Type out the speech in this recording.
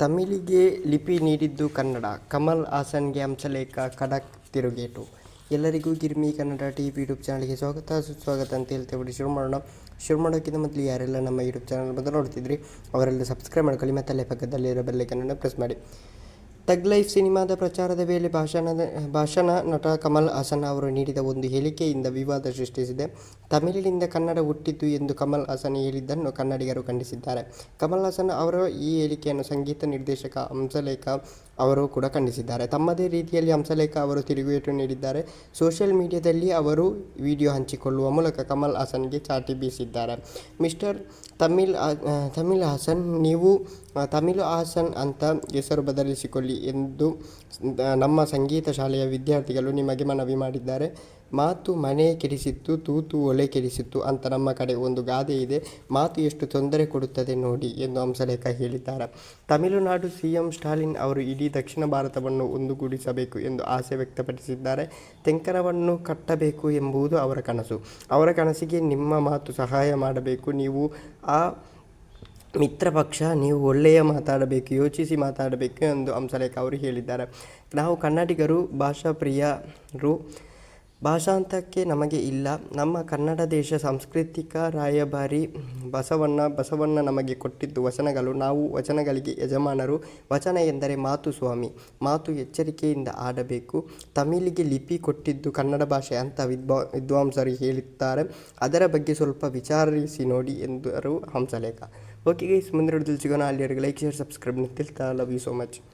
ತಮಿಳಿಗೆ ಲಿಪಿ ನೀಡಿದ್ದು ಕನ್ನಡ. ಕಮಲ್ ಹಾಸನ್ಗೆ ಹಂಸಲೇಖ ಖಡಕ್, ತಿರುಗೇಟು. ಎಲ್ಲರಿಗೂ Girmi Kannada T V YouTube ಚಾನಲ್ಗೆ ಸ್ವಾಗತ. ಸುಸ್ವಾಗತ ಅಂತ ಹೇಳ್ತೇವೆ ಬಿಡಿ ಶುರು ಮಾಡೋಣ ಶುರು ಮಾಡೋಕ್ಕಿಂತ ಮೊದಲು ಯಾರೆಲ್ಲ ನಮ್ಮ ಯೂಟ್ಯೂಬ್ ಚಾನಲ್ ಬಂದು ನೋಡ್ತಿದ್ರಿ, ಅವರೆಲ್ಲ ಸಬ್ಸ್ಕ್ರೈಬ್ ಮಾಡ್ಕೊಳ್ಳಿ ಮತ್ತು ಅಲ್ಲೇ ಪಕ್ಕದಲ್ಲಿರೋ ಬೆಲ್ಲೈಕನ್ನು ಪ್ರೆಸ್ ಮಾಡಿ. ತಗ್ ಲೈಫ್ ಸಿನಿಮಾದ ಪ್ರಚಾರದ ವೇಳೆ ಭಾಷಣದ, ಭಾಷಣ ನಟ ಕಮಲ್ ಹಾಸನ್ ಅವರು ನೀಡಿದ ಒಂದು ಹೇಳಿಕೆಯಿಂದ ವಿವಾದ ಸೃಷ್ಟಿಸಿದೆ. ತಮಿಳಿನಿಂದ ಕನ್ನಡ ಹುಟ್ಟಿತು ಎಂದು ಕಮಲ್ ಹಾಸನ್ ಹೇಳಿದ್ದನ್ನು ಕನ್ನಡಿಗರು ಖಂಡಿಸಿದ್ದಾರೆ. ಕಮಲ್ ಹಾಸನ್ ಅವರ ಈ ಹೇಳಿಕೆಯನ್ನು ಸಂಗೀತ ನಿರ್ದೇಶಕ ಹಂಸಲೇಖ ಅವರು ಕೂಡ ಖಂಡಿಸಿದ್ದಾರೆ. ತಮ್ಮದೇ ರೀತಿಯಲ್ಲಿ ಹಂಸಲೇಖ ಅವರು ತಿರುಗೇಟು ನೀಡಿದ್ದಾರೆ. ಸೋಷಿಯಲ್ ಮೀಡಿಯಾದಲ್ಲಿ ಅವರು ವಿಡಿಯೋ ಹಂಚಿಕೊಳ್ಳುವ ಮೂಲಕ ಕಮಲ್ ಹಾಸನ್ಗೆ ಚಾಟಿ ಬೀಸಿದ್ದಾರೆ. ಮಿಸ್ಟರ್ ತಮಿಳ್ ತಮಿಳ್ ಹಾಸನ್, ನೀವು ತಮಿಳು ಹಾಸನ್ ಅಂತ ಹೆಸರು ಬದಲಿಸಿಕೊಳ್ಳಿ. ಎಂದು ನಮ್ಮ ಸಂಗೀತ ಶಾಲೆಯ ವಿದ್ಯಾರ್ಥಿಗಳು ನಿಮಗೆ ಮನವಿ ಮಾಡಿದ್ದಾರೆ. ಮಾತು ಮನೆ ಕೆಡಿಸಿತ್ತು, ತೂತು ಒಲೆ ಕೆಡಿಸಿತ್ತು ಅಂತ ನಮ್ಮ ಕಡೆ ಒಂದು ಗಾದೆ ಇದೆ. ಮಾತು ಎಷ್ಟು ತೊಂದರೆ ಕೊಡುತ್ತದೆ ನೋಡಿ ಎಂದು ಹಂಸಲೇಖ ಹೇಳಿದ್ದಾರೆ. ತಮಿಳುನಾಡು ಸಿ ಎಂ ಸ್ಟಾಲಿನ್ ಅವರು ಇಡೀ ದಕ್ಷಿಣ ಭಾರತವನ್ನು ಒಂದುಗೂಡಿಸಬೇಕು ಎಂದು ಆಸೆ ವ್ಯಕ್ತಪಡಿಸಿದ್ದಾರೆ. ತೆಂಕರವನ್ನು ಕಟ್ಟಬೇಕು ಎಂಬುದು ಅವರ ಕನಸು. ಅವರ ಕನಸಿಗೆ ನಿಮ್ಮ ಮಾತು ಸಹಾಯ ಮಾಡಬೇಕು. ನೀವು ಆ ಮಿತ್ರ ಪಕ್ಷ ನೀವು ಒಳ್ಳೆಯ ಮಾತಾಡಬೇಕು, ಯೋಚಿಸಿ ಮಾತಾಡಬೇಕು ಎಂದು ಹಂಸಲೇಖ ಅವರು ಹೇಳಿದ್ದಾರೆ. ನಾವು ಕನ್ನಡಿಗರು ಭಾಷಾ ಪ್ರಿಯರು ಭಾಷಾಂತಕ್ಕೆ ನಮಗೆ ಇಲ್ಲ. ನಮ್ಮ ಕನ್ನಡ ದೇಶ ಸಾಂಸ್ಕೃತಿಕ ರಾಯಭಾರಿ ಬಸವಣ್ಣ ಬಸವಣ್ಣ ನಮಗೆ ಕೊಟ್ಟಿದ್ದು ವಚನಗಳು. ನಾವು ವಚನಗಳಿಗೆ ಯಜಮಾನರು. ವಚನ ಎಂದರೆ ಮಾತು ಸ್ವಾಮಿ. ಮಾತು ಎಚ್ಚರಿಕೆಯಿಂದ ಆಡಬೇಕು ತಮಿಳಿಗೆ ಲಿಪಿ ಕೊಟ್ಟಿದ್ದು ಕನ್ನಡ ಭಾಷೆ ಅಂತ ವಿದ್ವಾ, ವಿದ್ವಾಂಸರು ಹೇಳುತ್ತಾರೆ. ಅದರ ಬಗ್ಗೆ ಸ್ವಲ್ಪ ವಿಚಾರಿಸಿ ನೋಡಿ ಎಂದರು ಹಂಸಲೇಖ. ಓಕೆ ಗೈಸ್ ಮುಂದಿನ ಸಿಗೋಣ. ಲೈಕ್ ಶೇರ್ ಸಬ್ಸ್ಕ್ರೈಬ್ ನಿಂತಿರ್ತಾ ಲವ್ ಯು ಸೋ ಮಚ್